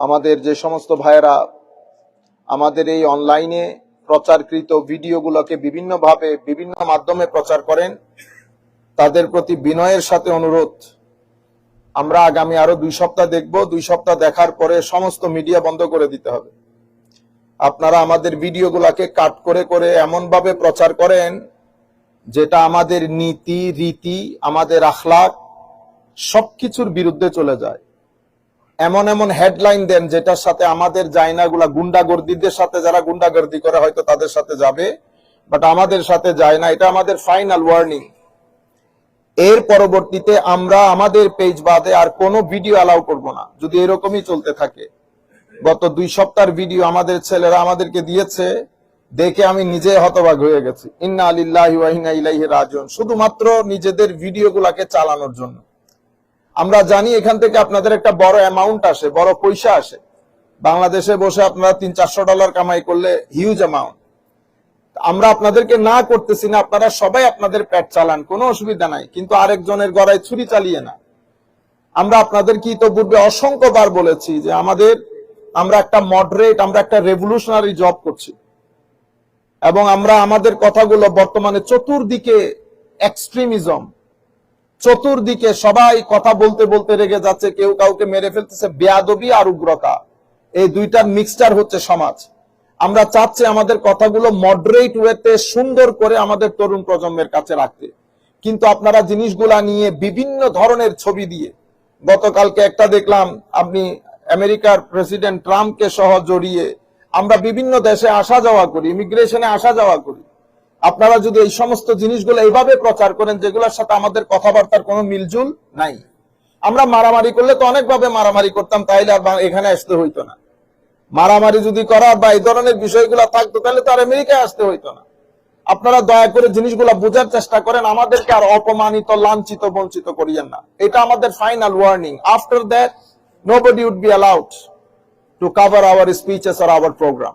আমাদের যে সমস্ত ভাইয়েরা আমাদের এই অনলাইনে প্রচারকৃত ভিডিওগুলোকে বিভিন্নভাবে, বিভিন্ন মাধ্যমে প্রচার করেন, তাদের প্রতি বিনয়ের সাথে অনুরোধ। আমরা আগামী আরও দুই সপ্তাহ দেখব, দুই সপ্তাহ দেখার পরে সমস্ত মিডিয়া বন্ধ করে দিতে হবে। আপনারা আমাদের ভিডিওগুলোকে কাট করে করে এমন ভাবে প্রচার করেন, যেটা আমাদের নীতি, রীতি, আমাদের আখলাক সবকিছুর বিরুদ্ধে চলে যায়। এমন এমন হেডলাইন দেন যেটার সাথে আমাদের জায়নাগুলা গুন্ডাগর্দিদের সাথে যারা গুন্ডাগর্দি করে হয়তো তাদের সাথে যাবে বাট আমাদের সাথে যায় না। এটা আমাদের ফাইনাল ওয়ার্নিং এর পরবর্তীতে আমরা আমাদের পেজ বাদে আর কোনো ভিডিও অ্যালাউ করব না। যদি এরকমই চলতে থাকে, গত দুই সপ্তাহের ভিডিও আমাদের ছেলেরা আমাদেরকে দিয়েছে, দেখে আমি নিজে হতবাক হয়ে গেছি। ইন্না আলিল্লাহি ইলাইহি রাজিউন। শুধুমাত্র নিজেদের ভিডিওগুলাকে চালানোর জন্য। আমরা জানি এখান থেকে আপনাদের একটা বড় অ্যামাউন্ট আসে, বড় পয়সা আসে। বাংলাদেশে বসে আপনারা তিন, চারশো ডলার কামাই করলে হিউজ অ্যামাউন্ট আমরা আপনাদেরকে না করতেছি না, আপনারা সবাই আপনাদের পেট চালান, কোনো অসুবিধা নাই। কিন্তু আরেকজনের গড়ায় ছুরি চালিয়ে না। আমরা আপনাদের কি তো পূর্বে অসংখ্যবার বলেছি যে আমাদের, আমরা একটা মডারেট আমরা একটা রেভলিউশনারি জব করছি। এবং আমরা আমাদের কথাগুলো বর্তমানে চতুর্দিকে এক্সট্রিমিজম চতুর্দিকে সবাই কথা বলতে বলতে রেগে যাচ্ছে, কেউ কাউকে মেরে ফেলতেছে, বেয়াদবি আর উগ্রতা। এই দুইটার মিক্সচার হচ্ছে সমাজ। আমরা চাচ্ছি আমাদের কথাগুলো মডারেট ওয়েতে সুন্দর করে আমাদের তরুণ প্রজন্মের কাছে রাখতে। কিন্তু আপনারা জিনিসগুলা নিয়ে বিভিন্ন ধরনের ছবি দিয়ে, গতকালকে একটা দেখলাম, আপনি আমেরিকার প্রেসিডেন্ট ট্রাম্পকে সহ জড়িয়ে আমরা বিভিন্ন দেশে আসা যাওয়া করি ইমিগ্রেশনে আসা যাওয়া করি। আপনারা যদি এই সমস্ত জিনিসগুলো এইভাবে প্রচার করেন, যেগুলোর সাথে আমাদের কথাবার্তার কোনো মিলজুল নাই। আমরা মারামারি করলে তো অনেকভাবে মারামারি করতাম, তাইলে আর এখানে আসতে হইতো না। মারামারি যদি করা বা এই ধরনের বিষয়গুলো থাকতো, তাহলে তো আর আমেরিকায় আসতে হইতো না। আপনারা দয়া করে জিনিসগুলো বোঝার চেষ্টা করেন, আমাদেরকে আর অপমানিত, লাঞ্ছিত, বঞ্চিত করিয়েন না। এটা আমাদের final warning after that nobody would be allowed to cover our speeches R our programme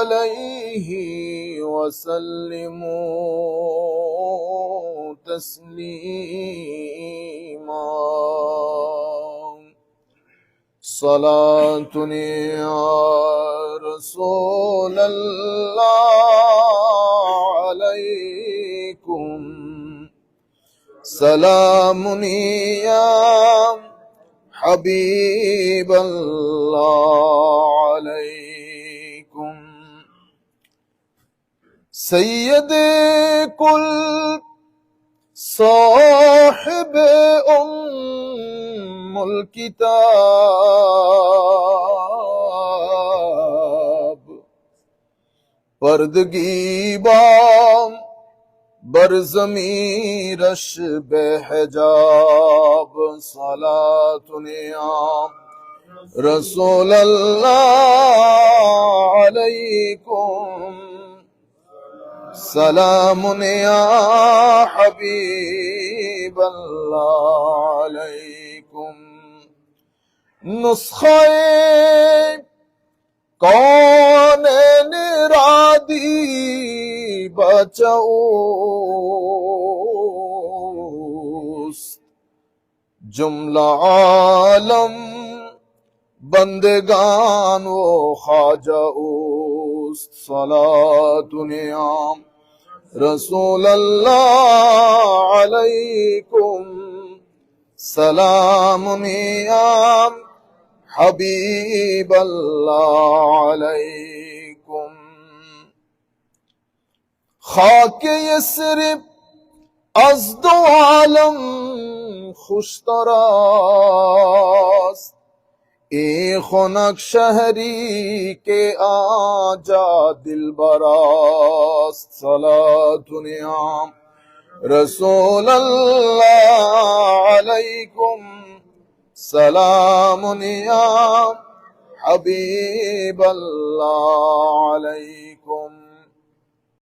عليه وسلموا تسليما. صلاة يا رسول الله عليكم. سلام يا حبيب الله عليكم. سید کل صاحب ام الکتاب پردگی بام برزمی رش بے حجاب صلات نیام رسول اللہ علیکم سلام یا حبیب اللہ علیکم نسخے کون نرادی بچو جملہ عالم بندگان و خواجہ الصلاة نعم. رسول اللہ علیکم سلام نعم. حبیب اللہ علیکم خاک صرف ازد عالم خوش تراست اے خنک شہری کے آجا دل براست صلاة نعام رسول اللہ علیکم سلام نعام حبیب اللہ علیکم